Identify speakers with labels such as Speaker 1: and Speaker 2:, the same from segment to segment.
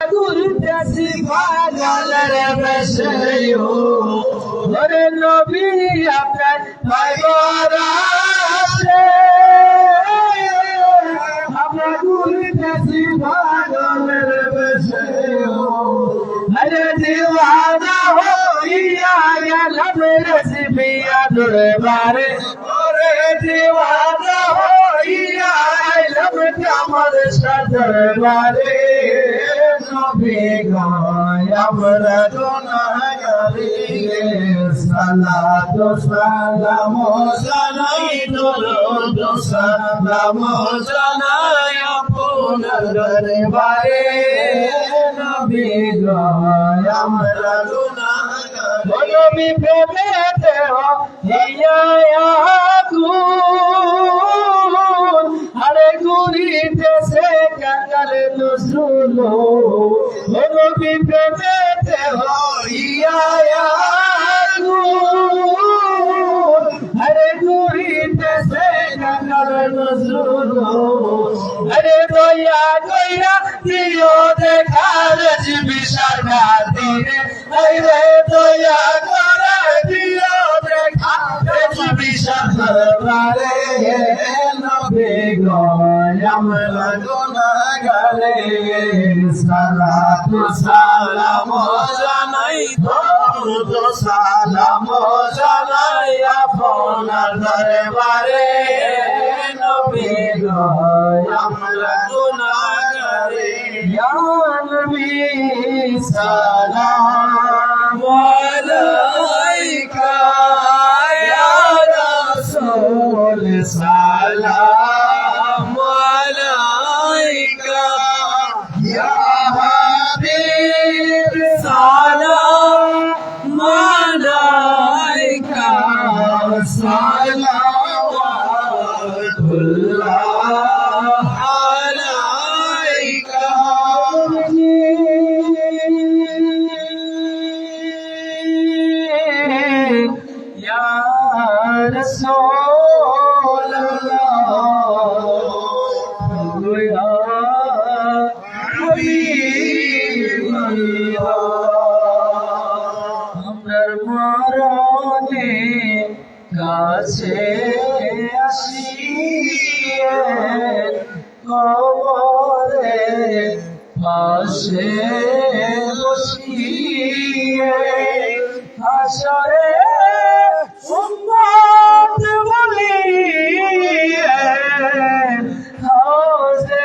Speaker 1: ঘুরতেছি পাগলের বেশে ওরে নবী, আপনার ভাইবরাছে আমরা ঘুরতেছি পাগলের বেশে আরে দিওয়ানা হইয়া গেলাম রসিবিয়া দরবারে ওরে দিওয়ানা হইয়া গেলাম কামর দরবারে নবী গায় আমরা গুনাহগারি সালাতু সালাম জানাই দরুদ সালাম জানাই আপনার দরবারে নবী গায় আমরা গুনাহগারি নবী প্রেমেতে হিয়া আগুন আরে দয়া কইরা দিও দেখার বিশাল দিনে আরে দয়া গুনাহগারে সালাতু সালাম জানাই দরুদ, সালাম জানাই আপনার দরবারে। নবে গয় আমরা গুনাহগারে। ইয়া নবী, সালাম والصلوات كلها عليك يا رسول الله. কাছে আসিয়ে কবরে পাশে বসিয়ে হাসরে উম্মত বলিয়ে হাউজে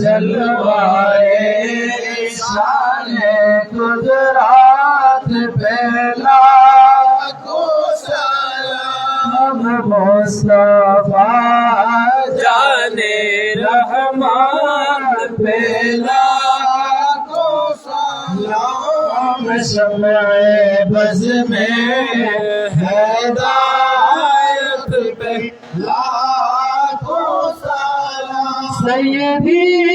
Speaker 1: जलवाए शान गुजरात फैला। अब मुस्तफ़ा जाने रहमान फैला। शमे बज में हैदार yeah,